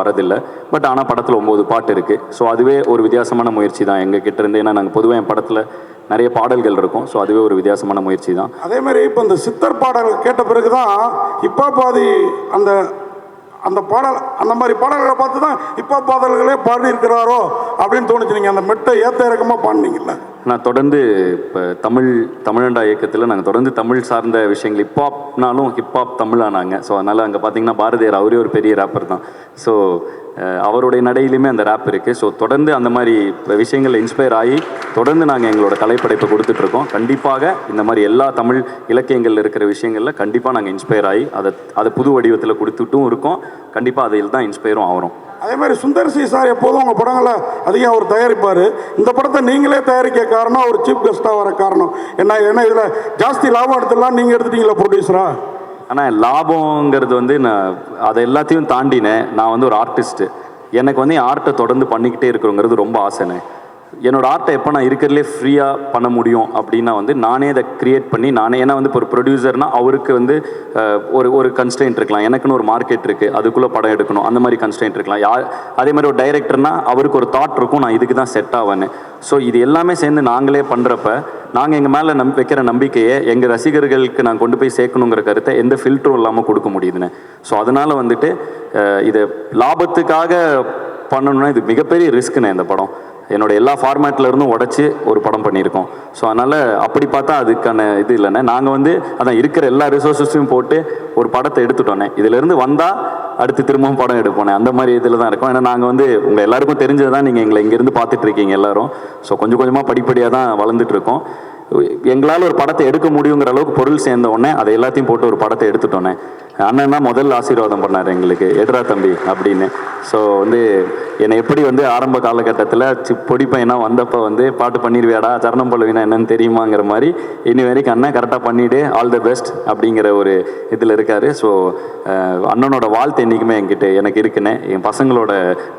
வரதில்லை. பட் ஆனால் படத்தில் ஒம்பது பாட்டு இருக்குது ஸோ அதுவே ஒரு வித்தியாசமான முயற்சி தான் எங்கள் கிட்ட இருந்து ஏன்னா நாங்கள் பொதுவாக என் படத்தில் நிறைய பாடல்கள் இருக்கும். ஸோ அதுவே ஒரு வித்தியாசமான முயற்சி தான் அதே மாதிரி இப்போ இந்த சித்தர் பாடல் கேட்ட பிறகு தான் இப்போ பாதி அந்த அந்த பாடல் அந்த மாதிரி பாடல்களை பார்த்து தான் இப்போ பாடல்களே பாடி இருக்கிறாரோ அப்படின்னு தோணுச்சு. நீங்கள் அந்த மெட்டை ஏற்ற இறக்கமாக பாடினீங்கல்ல. நான் தொடர்ந்து இப்போ தமிழ் தமிழண்டா இயக்கத்தில் நாங்கள் தொடர்ந்து தமிழ் சார்ந்த விஷயங்கள் ஹிப்ஹாப்னாலும் ஹிப்ஹாப் தமிழானாங்க. ஸோ அதனால் அங்கே பார்த்தீங்கன்னா பாரதியார் அவரே ஒரு பெரிய ரேப்பர் தான். ஸோ அவருடைய நடையிலுமே அந்த ரேப் இருக்குது ஸோ தொடர்ந்து அந்த மாதிரி விஷயங்களில் இன்ஸ்பயர் ஆகி தொடர்ந்து நாங்கள் எங்களோட கலைப்படைப்பை கொடுத்துட்ருக்கோம். கண்டிப்பாக இந்த மாதிரி எல்லா தமிழ் இலக்கியங்களில் இருக்கிற விஷயங்களில் கண்டிப்பாக நாங்கள் இன்ஸ்பயர் ஆகி அதை அதை புது வடிவத்தில் கொடுத்துட்டும் இருக்கோம். கண்டிப்பாக அதில் தான் இன்ஸ்பயரும் ஆகிறோம் அதே மாதிரி சுந்தர் சி சார் எப்போதும் உங்கள் படங்களை அதிகம் அவர் தயாரிப்பார். இந்த படத்தை நீங்களே தயாரிக்க காரணம் அவர் சீஃப் கெஸ்ட்டாக வர காரணம். என்ன ஏன்னா இதில் ஜாஸ்தி லாபம் எடுத்துடலாம் நீங்கள் எடுத்துட்டீங்களா ப்ரொடியூசரா ஆனால் லாபங்கிறது வந்து நான் அதை எல்லாத்தையும் தாண்டினேன். நான் வந்து ஒரு ஆர்டிஸ்ட்டு எனக்கு வந்து என் ஆர்ட்டை தொடர்ந்து பண்ணிக்கிட்டே இருக்கிறோங்கிறது ரொம்ப ஆசைண்ணே என்னோடய ஆர்ட்டை எப்போ நான் இருக்கிறதுலே ஃப்ரீயாக பண்ண முடியும் அப்படின்னா வந்து நானே அதை க்ரியேட் பண்ணி நானே ஏன்னா வந்து இப்போ ஒரு ப்ரொடியூசர்னா அவருக்கு வந்து ஒரு ஒரு கன்ஸ்டன்ட் இருக்கலாம். எனக்குன்னு ஒரு மார்க்கெட் இருக்குது அதுக்குள்ளே படம் எடுக்கணும் அந்த மாதிரி கன்ஸ்டன்ட் இருக்கலாம். யார் அதே மாதிரி ஒரு டைரக்டர்னா அவருக்கு ஒரு தாட் இருக்கும் நான் இதுக்கு தான் செட் ஆவேன்னு. ஸோ இது எல்லாமே சேர்ந்து நாங்களே பண்ணுறப்ப நாங்கள் எங்கள் மேலே நம் வைக்கிற நம்பிக்கையை எங்கள் ரசிகர்களுக்கு நான் கொண்டு போய் சேர்க்கணுங்கிற கருத்தை எந்த ஃபில்டரும் இல்லாமல் கொடுக்க முடியுதுன்னு. ஸோ அதனால் வந்துட்டு இது லாபத்துக்காக பண்ணணும்னா இது மிகப்பெரிய ரிஸ்க்குண்ணே இந்த படம். என்னோடய எல்லா ஃபார்மேட்லேருந்தும் உடச்சி ஒரு படம் பண்ணியிருக்கோம். ஸோ அதனால் அப்படி பார்த்தா அதுக்கான இது இல்லைண்ணே நாங்கள் வந்து அதான் இருக்கிற எல்லா ரிசோர்ஸஸையும் போட்டு ஒரு படத்தை எடுத்துட்டோன்னே. இதுலேருந்து வந்தால் அடுத்து திரும்பவும் படம் எடுப்போனே அந்த மாதிரி இதில் தான் இருக்கும். ஏன்னா நாங்கள் வந்து உங்கள் எல்லாருக்கும் தெரிஞ்சது தான் நீங்கள் எங்களை இங்கேருந்து பார்த்துட்ருக்கீங்க எல்லோரும். ஸோ கொஞ்சம் கொஞ்சமாக படிப்படியாக தான் வளர்ந்துட்டுருக்கோம் எங்களால் ஒரு படத்தை எடுக்க முடியுங்கிற அளவுக்கு பொருள் சேர்ந்த உடனே அதை எல்லாத்தையும் போட்டு ஒரு படத்தை எடுத்துட்டோன்னே. அண்ணன் தான் முதல் ஆசீர்வாதம் பண்ணார் எங்களுக்கு எட்ரா தம்பி அப்படின்னு. ஸோ வந்து என்னை எப்படி வந்து ஆரம்ப காலகட்டத்தில் சி பொடி பையனாக வந்தப்போ வந்து பாட்டு பண்ணிடுவியாடா சரணம் பல்லவினா என்னன்னு தெரியுமாங்கிற மாதிரி இனி வரைக்கும் அண்ணன் கரெக்டாக பண்ணிவிடு ஆல் த பெஸ்ட் அப்படிங்கிற ஒரு இதில் இருக்கார். ஸோ அண்ணனோட வாழ்த்து என்றைக்குமே என்கிட்ட எனக்கு இருக்குன்னு என் பசங்களோட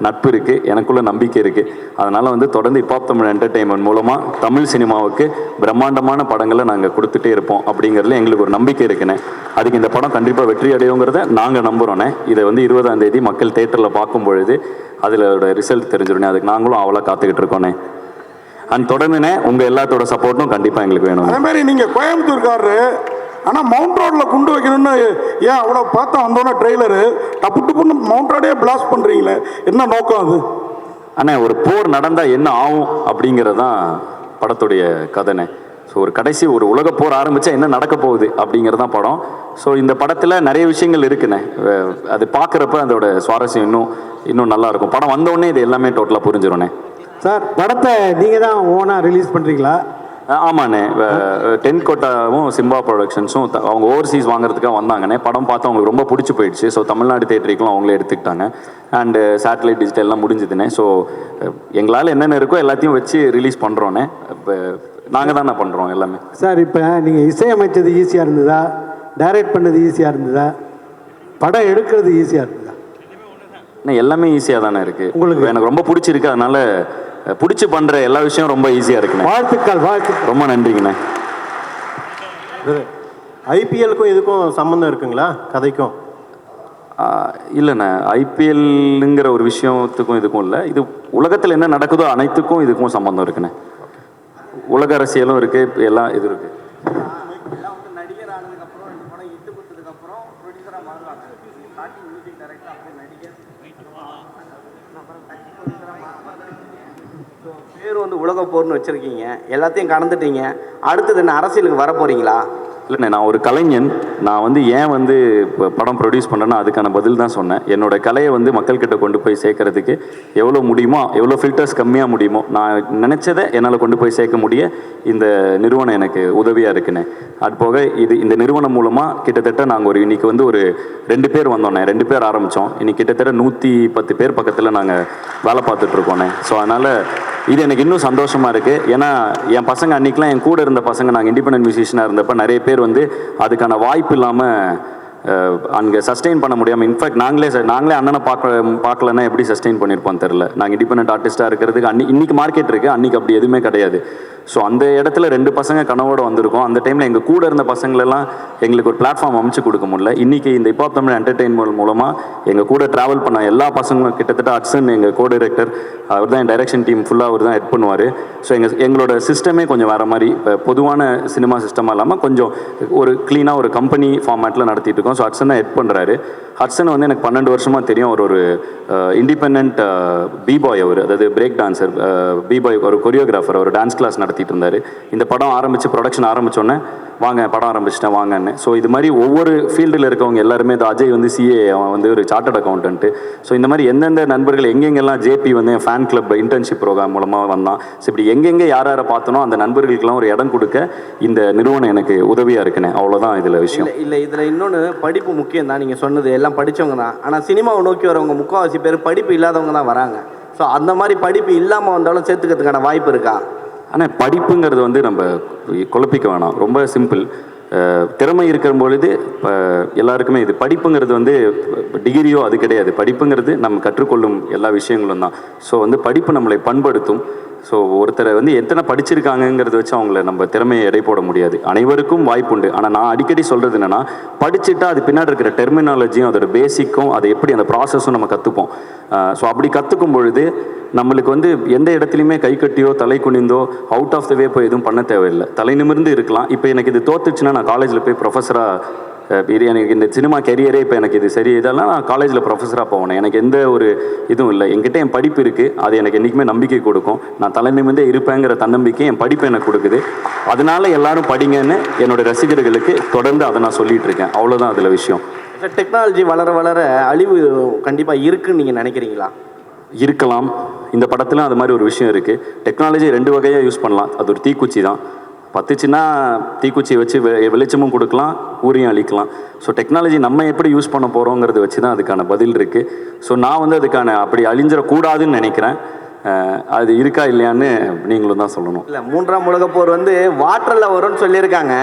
நட்பு இருக்குது எனக்குள்ள நம்பிக்கை இருக்குது அதனால் வந்து தொடர்ந்து இப்பாப் தமிழ் என்டர்டெயின்மெண்ட் மூலமாக தமிழ் சினிமாவுக்கு பிரம்மாண்டமான படங்களை நாங்கள் கொடுத்துட்டே இருப்போம் அப்படிங்கிறதுல எங்களுக்கு ஒரு நம்பிக்கை இருக்குன்னு. அதுக்கு இந்த படம் கண்டிப்பாக வெற்றி அடையுங்கிறத நாங்கள் நம்புகிறோண்ணே இதை வந்து இருபதாம் தேதி மக்கள் தேட்டரில் பார்க்கும் பொழுது அதில் ரிசல்ட் தெரிஞ்சிடனே அதுக்கு நாங்களும் அவ்வளோ காத்துக்கிட்டு இருக்கோண்ணே. அண்ட் தொடர்ந்துண்ணே உங்கள் எல்லாத்தோட சப்போர்ட்டும் கண்டிப்பாக எங்களுக்கு வேணும் அதே மாதிரி நீங்கள் கோயம்புத்தூர்காரரு ஆனால் மவுண்ட் ரோட்டில் குண்டு வைக்கணும்னு ஏன் அவ்வளோ பார்த்தா வந்தோன்னே ட்ரெய்லரு டப்பு டப்புன்னு மவுண்ட் ரோடே பிளாஸ்ட் பண்ணுறீங்களே என்ன நோக்கம் அது? அண்ணே ஒரு போர் நடந்தால் என்ன ஆகும் அப்படிங்கிறது தான் படத்துடைய கதைண்ணே. ஸோ ஒரு கடைசி ஒரு உலக போர் ஆரம்பித்தா என்ன நடக்க போகுது அப்படிங்கிறது தான் படம். ஸோ இந்த படத்தில் நிறைய விஷயங்கள் இருக்குண்ணே. அது பார்க்குறப்ப அதோட சுவாரஸ்யம் இன்னும் இன்னும் நல்லா இருக்கும். படம் வந்த உடனே இது எல்லாமே டோட்டலாக புரிஞ்சிரும்ண்ணே. சார் படத்தை நீங்கள் தான் ஓனாக ரிலீஸ் பண்ணுறீங்களா ஆமாண்ணே. டென் கோட்டாவும் சிம்பா ப்ரொடக்ஷன்ஸும் அவங்க ஓவர்சீஸ் வாங்குறதுக்காக வந்தாங்கண்ணே. படம் பார்த்து அவங்களுக்கு ரொம்ப பிடிச்சி போயிடுச்சு. ஸோ தமிழ்நாடு தேட்டருக்கும் அவங்களே எடுத்துக்கிட்டாங்க. அண்டு சேட்டலைட் டிஜிட்டல் எல்லாம் முடிஞ்சுதுண்ணே. ஸோ எங்களால் என்னென்ன இருக்கோ எல்லாத்தையும் வச்சு ரிலீஸ் பண்ணுறோண்ணே இப்போ நாங்கள் தானே பண்ணுறோம் எல்லாமே. சார் இப்போ நீங்கள் இசையமைச்சது ஈஸியாக இருந்ததா? டைரக்ட் பண்ணது ஈஸியாக இருந்ததா? படம் எடுக்கிறது ஈஸியாக இருந்ததா? அண்ணே எல்லாமே ஈஸியாக தானே இருக்குது உங்களுக்கு? எனக்கு ரொம்ப பிடிச்சிருக்கு அதனால பிடிச்சி பண்ணுற எல்லா விஷயம் ரொம்ப ஈஸியாக இருக்குண்ணே. வாழ்த்துக்கள் வாழ்த்துக்கள். ரொம்ப நன்றிங்கண்ணே. ஐபிஎலுக்கும் இதுக்கும் சம்மந்தம் இருக்குங்களா? கதைக்கும்? இல்லைண்ணே. ஐபிஎல்லுங்கிற ஒரு விஷயத்துக்கும் இதுக்கும் இல்லை. இது உலகத்தில் என்ன நடக்குதோ அனைத்துக்கும் இதுக்கும் சம்மந்தம் இருக்குண்ணே. உலக அரசியலும் இருக்குது எல்லாம் இது இருக்குது பேர் வந்து உலக போர்னு வச்சுருக்கீங்க. எல்லாத்தையும் கடந்துட்டீங்க அடுத்தது என்ன அரசியலுக்கு வர போகிறீங்களா இல்லைண்ணே நான் ஒரு கலைஞன். நான் வந்து ஏன் வந்து படம் ப்ரொடியூஸ் பண்ணுறேன்னா அதுக்கான பதில் தான் சொன்னேன். என்னோட கலையை வந்து மக்கள்கிட்ட கொண்டு போய் சேர்க்கறதுக்கு எவ்வளோ முடியுமோ எவ்வளோ ஃபில்டர்ஸ் கம்மியாக முடியுமோ நான் நினச்சதை என்னால் கொண்டு போய் சேர்க்க முடிய இந்த நிறுவனம் எனக்கு உதவியாக இருக்குண்ணே அது போக இது இந்த நிறுவனம் மூலமாக கிட்டத்தட்ட நாங்கள் ஒரு இன்னைக்கு வந்து ஒரு ரெண்டு பேர் வந்தோண்ணே ரெண்டு பேர் ஆரம்பித்தோம் இன்னைக்கு கிட்டத்தட்ட நூற்றி பத்து பேர் பக்கத்தில் நாங்கள் வேலை பார்த்துட்ருக்கோண்ணே ஸோ அதனால் இது எனக்கு இன்னும் சந்தோஷமாக இருக்குது ஏன்னா என் பசங்க அன்றைக்கெலாம் என் கூட இருந்த பசங்க நாங்கள் இண்டிபெண்டன்ட் மியூசிஷியனாக இருந்தப்போ நிறைய பேர் வந்து அதுக்கான வாய்ப்பு இல்லாமல் அங்கே சஸ்டெயின் பண்ண முடியாமல் இன்ஃபேக்ட் நாங்களே நாங்களே அண்ணனை பார்க்க பார்க்கலன்னா எப்படி சஸ்டெயின் பண்ணியிருப்போம் தெரில நாங்கள் இண்டிபெண்ட் ஆர்டிஸ்ட்டாக இருக்கிறதுக்கு அன்னி இன்றைக்கி மார்க்கெட் இருக்குது அன்றைக்கி அப்படி எதுவுமே கிடையாது. ஸோ அந்த இடத்துல ரெண்டு பசங்க கனவோடு வந்திருக்கோம். அந்த டைமில் எங்கள் கூட இருந்த பசங்களெல்லாம் எங்களுக்கு ஒரு பிளாட்ஃபார்ம் அமைச்சு கொடுக்க முடியல. இன்றைக்கி இந்த இப்போ தமிழ் என்டர்டெயின்மெண்ட் மூலமாக எங்கள் கூட ட்ராவல் பண்ண எல்லா பசங்களும் கிட்டத்தட்ட அட்சன் எங்கள் கோ டைரக்டர் அவர் தான் டைரக்ஷன் டீம் ஃபுல்லாக அவர் தான் ஹெட் பண்ணுவார். ஸோ எங்கள் எங்களோட சிஸ்டமே கொஞ்சம் வேறு மாதிரி இப்போ பொதுவான சினிமா சிஸ்டமாக இல்லாமல் கொஞ்சம் ஒரு க்ளீனாக ஒரு கம்பெனி ஃபார்மேட்டில் நடத்திட்டு இருக்கோம். ஸோ ஹட்சன் தான் ஹெட் பண்ணுறாரு ஹட்சன் வந்து எனக்கு பன்னெண்டு வருஷமாக தெரியும். அவர் ஒரு இண்டிபெண்ட் பிபாய் அவர். அதாவது பிரேக் டான்ஸர் பிபாய் ஒரு கொரியோகிராஃபர் அவர் டான்ஸ் கிளாஸ் நடத்திட்டு இருந்தார். இந்த படம் ஆரம்பித்து ப்ரொடக்ஷன் ஆரம்பித்தோன்னே வாங்க படம் ஆரம்பிச்சிட்டேன் வாங்கன்னு. ஸோ இது மாதிரி ஒவ்வொரு ஃபீல்டில் இருக்கவங்க எல்லாருமே இந்த அஜய் வந்து சிஏ அவன் வந்து ஒரு சார்ட்டட் அக்கௌண்டன்ட்டு ஸோ இந்த மாதிரி எந்தெந்த நண்பர்கள் எங்கெங்கெல்லாம் ஜேபி வந்து என் ஃபேன் கிளப் இன்டர்ன்ஷிப் ப்ரோக்ராம் மூலமாக வந்தான். ஸோ இப்படி எங்கெங்கே யார் யாரை பார்த்தனோ அந்த நண்பர்களுக்கெல்லாம் ஒரு இடம் கொடுக்க இந்த நிறுவனம் எனக்கு உதவியாக இருக்குன்னு. அவ்வளோதான் இதில் விஷயம். இல்லை இதில் இன்னொன்று படிப்பு முக்கியம் தான் நீங்கள் சொன்னது எல்லாம் படித்தவங்க தான். ஆனால் சினிமாவை நோக்கி வரவங்க முக்கால்வாசி பேர் படிப்பு இல்லாதவங்க தான் வராங்க. ஸோ அந்த மாதிரி படிப்பு இல்லாமல் வந்தாலும் சேர்த்துக்கிறதுக்கான வாய்ப்பு இருக்கா? ஆனால் படிப்புங்கிறது வந்து நம்ம குழப்பிக்க வேணாம். ரொம்ப சிம்பிள். திறமை இருக்கிற பொழுது இப்போ எல்லாருக்குமே இது படிப்புங்கிறது வந்து டிகிரியோ அது கிடையாது. படிப்புங்கிறது நம்ம கற்றுக்கொள்ளும் எல்லா விஷயங்களும் தான். ஸோ வந்து படிப்பு நம்மளை பண்படுத்தும். ஸோ ஒருத்தரை வந்து எத்தனை படிச்சிருக்காங்கங்கிறத வச்சு அவங்கள நம்ம திறமையை எடை போட முடியாது. அனைவருக்கும் வாய்ப்புண்டு. ஆனால் நான் அடிக்கடி சொல்கிறது என்னென்னா படிச்சுட்டா அது பின்னாடி இருக்கிற டெர்மினாலஜியும் அதோட பேசிக்கும் அதை எப்படி அந்த ப்ராசஸும் நம்ம கற்றுப்போம் ஸோ அப்படி கற்றுக்கும் பொழுது நம்மளுக்கு வந்து எந்த இடத்துலையுமே கை கட்டியோ தலை குனிந்தோ அவுட் ஆஃப் த வே போய் எதுவும் பண்ண தேவையில்லை. தலை நிமிர்ந்து இருக்கலாம். இப்போ எனக்கு இது தோத்துச்சுன்னா நான் காலேஜில் போய் ப்ரொஃபஸராக எனக்கு இந்த சினிமா கெரியரே இப்போ எனக்கு இது சரி. இதெல்லாம் நான் காலேஜில் ப்ரொஃபஸராக போகணும் எனக்கு எந்த ஒரு இதுவும் இல்லை. என்கிட்ட என் படிப்பு இருக்குது அது எனக்கு என்றைக்குமே நம்பிக்கை கொடுக்கும். நான் தலை நிமிர்ந்தே இருப்பேங்கிற தன்னம்பிக்கை என் படிப்பு எனக்கு கொடுக்குது. அதனால எல்லாரும் படிங்கன்னு என்னோட ரசிகர்களுக்கு தொடர்ந்து அதை நான் சொல்லிட்டு இருக்கேன். அவ்வளோதான் அதில் விஷயம். டெக்னாலஜி வளர வளர அழிவு கண்டிப்பாக இருக்குன்னு நீங்கள் நினைக்கிறீங்களா? இருக்கலாம். இந்த படத்துல அது மாதிரி ஒரு விஷயம் இருக்குது டெக்னாலஜி ரெண்டு வகையாக யூஸ் பண்ணலாம். அது ஒரு தீக்குச்சி தான். பத்துச்சுன்னா தீக்குச்சியை வச்சு வெ- வெளிச்சமும் கொடுக்கலாம் ஊரையும் அழிக்கலாம். ஸோ டெக்னாலஜி நம்ம எப்படி யூஸ் பண்ண போகிறோங்கிறத வச்சு தான் அதுக்கான பதில் இருக்குது ஸோ நான் வந்து அதுக்கான அப்படி அழிஞ்சிடக்கூடாதுன்னு நினைக்கிறேன். அது இருக்கா இல்லையான்னு நீங்களும் தான் சொல்லணும். இல்லை மூன்றாம் உலகப் போர் வந்து வாட்டரில் வரும்னு சொல்லியிருக்காங்க.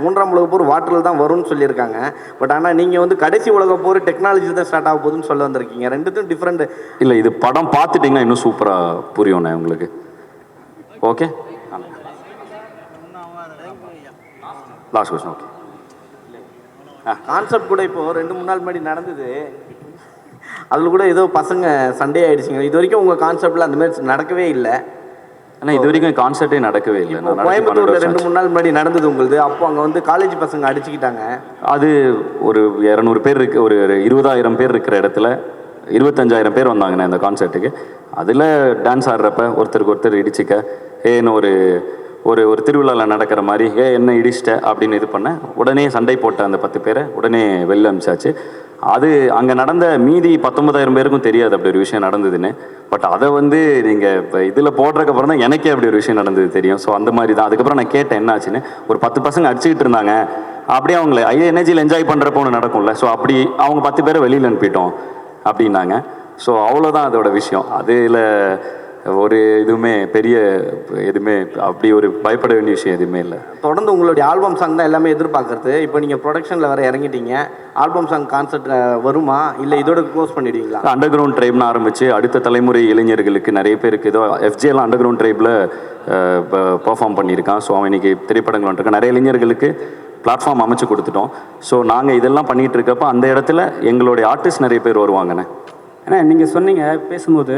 மூன்றாம் உலகப் போர் வாட்டரில் தான் வரும்னு சொல்லியிருக்காங்க. பட் ஆனால் நீங்கள் வந்து கடைசி உலகப் போர் டெக்னாலஜி தான் ஸ்டார்ட் ஆக போகுதுன்னு சொல்ல வந்திருக்கீங்க. ரெண்டுத்தும் டிஃப்ரெண்ட் இல்லை இது படம் பார்த்துட்டிங்கன்னா இன்னும் சூப்பராக புரியும்ண்ணே உங்களுக்கு. Okay last question okay concept கூட இப்போ ரெண்டு மூணு நாள் முன்னாடி நடந்தது. அதில் கூட ஏதோ பசங்க சண்டே ஆயிடுச்சுங்க. இது வரைக்கும் உங்கள் கான்செப்டில் அந்த மாதிரி நடக்கவே இல்லை. ஆனால் இது வரைக்கும் கான்சர்ட்டே நடக்கவே இல்லை. கோயம்புத்தூரில் ரெண்டு. மூணு நாள் முன்னாடி நடந்தது உங்களுது. அப்போ அங்கே வந்து காலேஜ் பசங்க அடிச்சுக்கிட்டாங்க. அது ஒரு இரநூறு பேர் இருக்கு ஒரு இருபதாயிரம் பேர் இருக்கிற இடத்துல இருபத்தஞ்சாயிரம் பேர் வந்தாங்கண்ணே அந்த கான்சர்ட்டுக்கு அதில் டான்ஸ் ஆடுறப்ப ஒருத்தருக்கு ஒருத்தர் இடிச்சிக்க ஏன்னு ஒரு ஒரு ஒரு திருவிழாவில் நடக்கிற மாதிரி ஏ என்ன இடிச்சிட்ட? அப்படின்னு இது பண்ண உடனே சண்டை போட்ட அந்த பத்து பேரை உடனே வெளில அனுப்பிச்சாச்சு அது அங்கே நடந்த மீதி பத்தொன்பதாயிரம் பேருக்கும் தெரியாது அப்படி ஒரு விஷயம் நடந்ததுன்னு. பட் அதை வந்து நீங்கள் இப்போ இதில் போடுறதுக்கப்புறம் தான் எனக்கே அப்படி ஒரு விஷயம் நடந்தது தெரியும். ஸோ அந்த மாதிரி தான். அதுக்கப்புறம் நான் கேட்டேன் என்ன ஆச்சுன்னு ஒரு பத்து பசங்க அடிச்சுக்கிட்டு இருந்தாங்க. அப்படியே அவங்கள ஐயா எனர்ஜியில் என்ஜாய் பண்ணுறப்போ ஒன்று நடக்கும்ல. ஸோ அப்படி அவங்க பத்து பேரை வெளியில் அனுப்பிட்டோம் அப்படின்னாங்க. ஸோ அவ்வளோதான் அதோட விஷயம். அதில் ஒரு இதுவுமே பெரிய எதுவுமே அப்படி ஒரு பயப்பட வேண்டிய விஷயம் எதுவுமே இல்லை. தொடர்ந்து உங்களுடைய ஆல்பம் சாங் தான் எல்லாமே எதிர்பார்க்கறது. இப்போ நீங்கள் ப்ரொடக்ஷனில் வேற இறங்கிட்டீங்க. ஆல்பம் சாங் கான்செப்ட் வருமா? இல்லை இதோட க்ளோஸ் பண்ணிடுவீங்களா? அண்டர் கிரவுண்ட் ட்ரைப்னு ஆரம்பித்து அடுத்த தலைமுறை இளைஞர்களுக்கு நிறைய பேருக்கு ஏதோ எஃப்ஜேலாம் அண்டர் கிரவுண்ட் ட்ரைபில் பெர்ஃபார்ம் பண்ணியிருக்கான். ஸோ அவன் இன்னைக்கு திரைப்படங்கள் வந்துருக்கான் நிறைய இளைஞர்களுக்கு பிளாட்ஃபார்ம் அமைச்சு கொடுத்துட்டோம். ஸோ நாங்கள் இதெல்லாம் பண்ணிகிட்டு இருக்கப்போ அந்த இடத்துல எங்களுடைய ஆர்டிஸ்ட் நிறைய பேர் வருவாங்கண்ணே. ஏன்னா நீங்கள் சொன்னீங்க பேசும்போது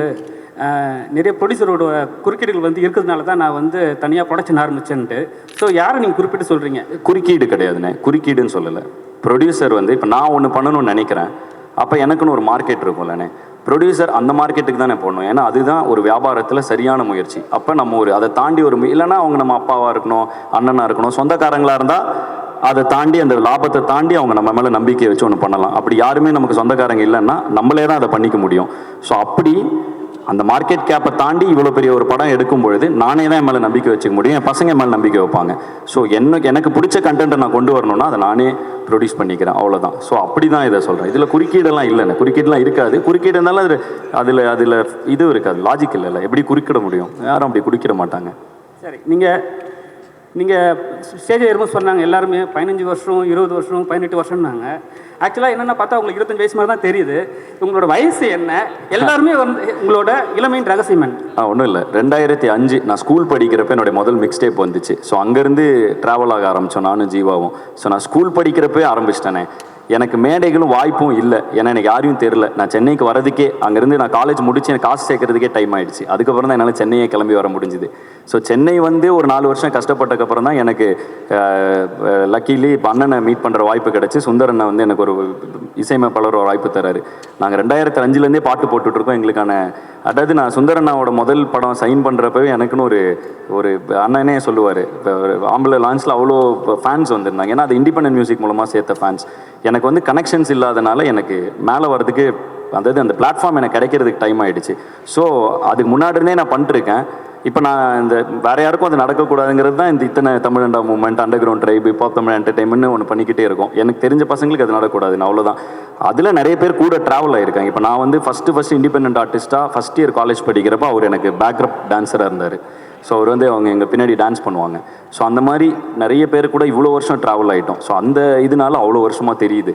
நிறைய ப்ரொடியூசரோட குறுக்கீடுகள் வந்து இருக்கிறதுனால தான் நான் வந்து தனியாக ப்ரொடக்ஷன் ஆரம்பிச்சேன்ட்டு. ஸோ யாரை நீங்கள் குறிப்பிட்டு சொல்கிறீங்க குறுக்கீடு கிடையாதுண்ணே. குறுக்கீடுன்னு சொல்லலை. ப்ரொடியூசர் வந்து இப்போ நான் ஒன்று பண்ணணும்னு நினைக்கிறேன். அப்போ எனக்குன்னு ஒரு மார்க்கெட் இருக்கும்லண்ணே. ப்ரொடியூசர் அந்த மார்க்கெட்டுக்கு தானே போடணும் ஏன்னா அதுதான் ஒரு வியாபாரத்தில் சரியான முயற்சி. அப்போ நம்ம ஒரு அதை தாண்டி ஒரு இல்லைன்னா அவங்க நம்ம அப்பாவாக இருக்கணும் அண்ணனாக இருக்கணும் சொந்தக்காரங்களாக இருந்தால் அதை தாண்டி அந்த லாபத்தை தாண்டி அவங்க நம்ம மேலே நம்பிக்கை வச்சு ஒன்று பண்ணலாம். அப்படி யாருமே நமக்கு சொந்தக்காரங்க இல்லைன்னா நம்மளே தான் அதை பண்ணிக்க முடியும். ஸோ அப்படி அந்த மார்க்கெட் கேப்பை தாண்டி இவ்வளோ பெரிய ஒரு படம் எடுக்கும் பொழுது நானே தான் என் மேலே நம்பிக்கை வச்சுக்க முடியும். என் பசங்க மேலே நம்பிக்கை வைப்பாங்க. ஸோ எனக்கு எனக்கு பிடிச்ச கண்டென்ட்டை நான் கொண்டு வரணும்னா அதை நானே ப்ரொடியூஸ் பண்ணிக்கிறேன். அவ்வளோதான் ஸோ அப்படி தான் இதை சொல்கிறேன் இதில் குறுக்கீடெல்லாம் இல்லைண்ணே. குறுக்கீடெல்லாம் இருக்காது. குறுக்கீடு இருந்தாலும் அது அதில் அதில் இது இருக்காது. லாஜிக் இல்லைல்ல. எப்படி குறுக்கிட முடியும்? யாரும் அப்படி குறுக்கிட மாட்டாங்க. சரி நீங்கள் நீங்கள் ஸ்டேஜ் ஏறும்போது சொன்னாங்க எல்லாருமே பதினஞ்சு வருஷம் இருபது வருஷம் பதினெட்டு வருஷம்னாங்க. ஆக்சுவலாக என்னென்ன பார்த்தா உங்களுக்கு இருபத்தஞ்சு வயசு மாதிரி தான் தெரியுது. உங்களோட வயசு என்ன? எல்லாருமே வந்து உங்களோட இளமையின் ரகசியம் என்ன ஆ ஒன்றும் இல்லை. ரெண்டாயிரத்தி அஞ்சு நான் ஸ்கூல் படிக்கிறப்ப என்னுடைய முதல் மிக்ஸ் டேப் வந்துச்சு. ஸோ அங்கேருந்து ட்ராவல் ஆக ஆரம்பித்தோம் நானும் ஜீவாவும். ஸோ நான் ஸ்கூல் படிக்கிறப்பே ஆரம்பிச்சிட்டேனே. எனக்கு மேடைகளும் வாய்ப்பும் இல்லை. ஏன்னா எனக்கு யாரையும் தெரில நான் சென்னைக்கு வரதுக்கே அங்கேருந்து நான் காலேஜ் முடிச்சு எனக்கு காசு சேர்க்கறதுக்கே டைம் ஆயிடுச்சு. அதுக்கப்புறம் தான் என்னால் சென்னையே கிளம்பி வர முடிஞ்சுது. ஸோ சென்னை வந்து ஒரு நாலு வருஷம் கஷ்டப்பட்டதுக்கப்புறம் தான் எனக்கு லக்கிலி இப்போ அண்ணனை மீட் பண்ணுற வாய்ப்பு கிடச்சி. சுந்தரண்ணா வந்து எனக்கு ஒரு இசையமைப்பாளர் ஒரு வாய்ப்பு தராரு. நாங்கள் ரெண்டாயிரத்தி அஞ்சுலேருந்தே பாட்டு போட்டுட்ருக்கோம் எங்களுக்கான அதாவது நான் சுந்தரண்ணாவோட முதல் படம் சைன் பண்ணுறப்பவே எனக்குன்னு ஒரு ஒரு அண்ணனே சொல்லுவார். இப்போ ஆம்பளை லான்ச்சில் அவ்வளோ ஃபேன்ஸ் வந்திருந்தாங்க. ஏன்னா அது இண்டிபெண்ட் மியூசிக் மூலமாக சேர்த்த ஃபேன்ஸ் எனக்கு எனக்கு வந்து கனெக்ஷன்ஸ் இல்லாதனால எனக்கு மேலே வர்றதுக்கு அதாவது அந்த பிளாட்ஃபார்ம் எனக்கு கிடைக்கிறதுக்கு டைம் ஆகிடுச்சு ஸோ அதுக்கு முன்னாடினே நான் பண்ணிட்டுருக்கேன். இப்போ நான் இந்த வேறு யாருக்கும் அது நடக்கக்கூடாதுங்கிறது தான் இந்த இத்தனை தமிழண்டா மூமெண்ட் அண்டர் கிரவுண்ட் ட்ரைப் இப்போ தமிழ் என்டர்டைன்மெண்ட்னு ஒன்று பண்ணிக்கிட்டே இருக்கும். எனக்கு தெரிஞ்ச பசங்களுக்கு அது நடக்கக்கூடாதுன்னு அவ்வளோதான் அதில் நிறைய பேர் கூட ட்ராவல் ஆகியிருக்காங்க இப்போ நான் வந்து ஃபஸ்ட்டு ஃபஸ்ட்டு இண்டிபெண்ட் ஆர்டிஸ்ட்டாக ஃபஸ்ட் இயர் காலேஜ் படிக்கிறப்ப அவர் எனக்கு பேக்ரப் டான்ஸராக இருந்தார். ஸோ அவர் வந்து அவங்க எங்கள் பின்னாடி டான்ஸ் பண்ணுவாங்க. ஸோ அந்த மாதிரி நிறைய பேர் கூட இவ்வளோ வருஷம் ட்ராவல் ஆகிட்டோம் ஸோ அந்த இதனால அவ்வளோ வருஷமாக தெரியுது.